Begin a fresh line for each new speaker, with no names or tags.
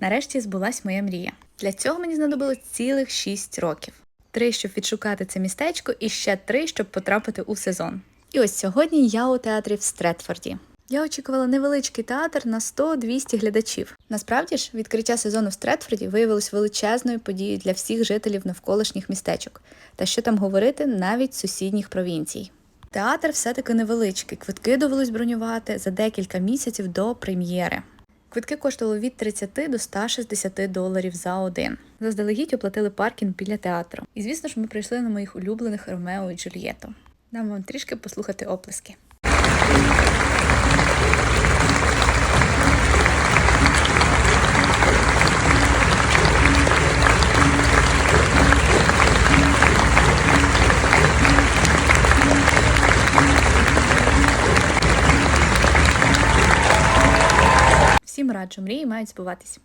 Нарешті збулась моя мрія. Для цього мені знадобилось цілих 6 років: три, щоб відшукати це містечко, і ще три, щоб потрапити у сезон. І ось сьогодні я у театрі в Стретфорді. Я очікувала невеличкий театр на 100-200 глядачів. Насправді ж, відкриття сезону в Стретфорді виявилось величезною подією для всіх жителів навколишніх містечок, та що там говорити навіть сусідніх провінцій. Театр все-таки невеличкий, квитки довелось бронювати за декілька місяців до прем'єри. Квитки коштували від 30 до 160 доларів за один. Заздалегідь оплатили паркінг біля театру. І звісно ж, ми прийшли на моїх улюблених Ромео і Джульєту. Дам вам трішки послухати оплески. Всім раджу, мрії мають збуватись.